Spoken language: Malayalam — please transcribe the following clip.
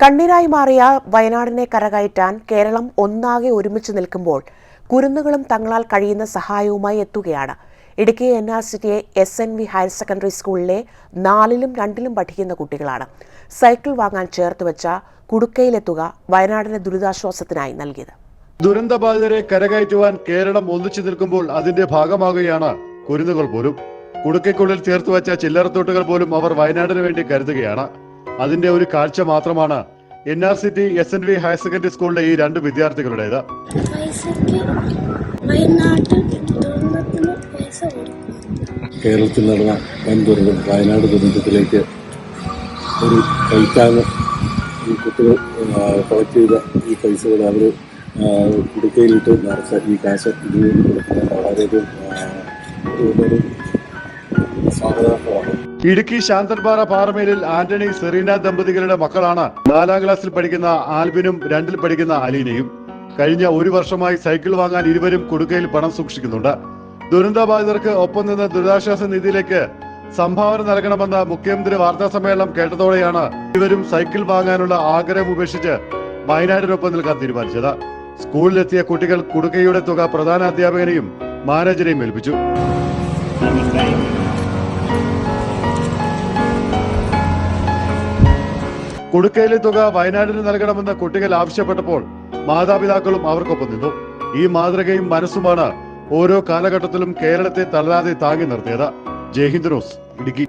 കണ്ണീരായി മാറിയ വയനാടിനെ കരകയറ്റാൻ കേരളം ഒന്നാകെ ഒരുമിച്ച് നിൽക്കുമ്പോൾ കുരുന്നുകളും തങ്ങളാൽ കഴിയുന്ന സഹായവുമായി എത്തുകയാണ്. ഇടുക്കി എൻ ആർ സിറ്റിയെ S N V higher secondary സ്കൂളിലെ നാലിലും രണ്ടിലും പഠിക്കുന്ന കുട്ടികളാണ് സൈക്കിൾ വാങ്ങാൻ ചേർത്ത് വെച്ച കുടുക്കയിലെത്തുക വയനാടിന്റെ ദുരിതാശ്വാസത്തിനായി നൽകിയത്. ദുരന്തബാധിതരെ കരകയറ്റുവാൻ കേരളം ഒന്നിച്ചു നിൽക്കുമ്പോൾ അതിന്റെ ഭാഗമാകുകയാണ് കുരുന്നുകൾ പോലും. കുടുക്കയ്ക്കുള്ളിൽ ചേർത്ത് വെച്ച ചില്ലറത്തോട്ടുകൾ പോലും അവർ വയനാടിന് വേണ്ടി കരുതുകയാണ്. അതിന്റെ ഒരു കാഴ്ച മാത്രമാണ് N R C T S N V higher secondary സ്കൂളിലെ ഈ രണ്ട് വിദ്യാർത്ഥികളുടേത്. കേരളത്തിൽ നടന്ന വൻ ദുരന്തം വയനാട് ദുരന്തത്തിലേക്ക് ഒരു കൈത്താങ് ഈ കുട്ടികൾ കളക്ട് ചെയ്ത ഈ പൈസകൾ അവർ കുടുക്കയിലിട്ട് നിറച്ച ഈ കാശ് ഇതിന് കൊടുക്കുന്നത് വളരെയധികം സ്വാഗതാർഹമാണ്. ഇടുക്കി ശാന്തൻപാറ പാറമേലിൽ ആന്റണി സെറീന ദമ്പതികളുടെ മക്കളാണ് നാലാം ക്ലാസ്സിൽ പഠിക്കുന്ന ആൽബിനും രണ്ടിൽ പഠിക്കുന്ന അലീനയും. കഴിഞ്ഞ ഒരു വർഷമായി സൈക്കിൾ വാങ്ങാൻ ഇരുവരും കുടുക്കയിൽ പണം സൂക്ഷിക്കുന്നുണ്ട്. ദുരന്തബാധിതർക്ക് ഒപ്പം നിന്ന് ദുരിതാശ്വാസ നിധിയിലേക്ക് സംഭാവന നൽകണമെന്ന മുഖ്യമന്ത്രി വാർത്താ സമ്മേളനം കേട്ടതോടെയാണ് ഇവരും സൈക്കിൾ വാങ്ങാനുള്ള ആഗ്രഹം ഉപേക്ഷിച്ച് വയനാടിനൊപ്പം നിൽക്കാൻ തീരുമാനിച്ചത്. സ്കൂളിലെത്തിയ കുട്ടികൾ കുടുക്കയുടെ തുക പ്രധാന അധ്യാപകനെയും മാനേജരെയും ഏൽപ്പിച്ചു. കുടുക്കയിലെ തുക വയനാടിന് നൽകണമെന്ന് കുട്ടികൾ ആവശ്യപ്പെട്ടപ്പോൾ മാതാപിതാക്കളും അവർക്കൊപ്പം നിന്നു. ഈ മാതൃകയും മനസ്സുമാണ് ഓരോ കാലഘട്ടത്തിലും കേരളത്തെ തള്ളാതെ താങ്ങി നിർത്തിയത്. ജയ്ഹിന്ദ് ന്യൂസ് ഇടുക്കി.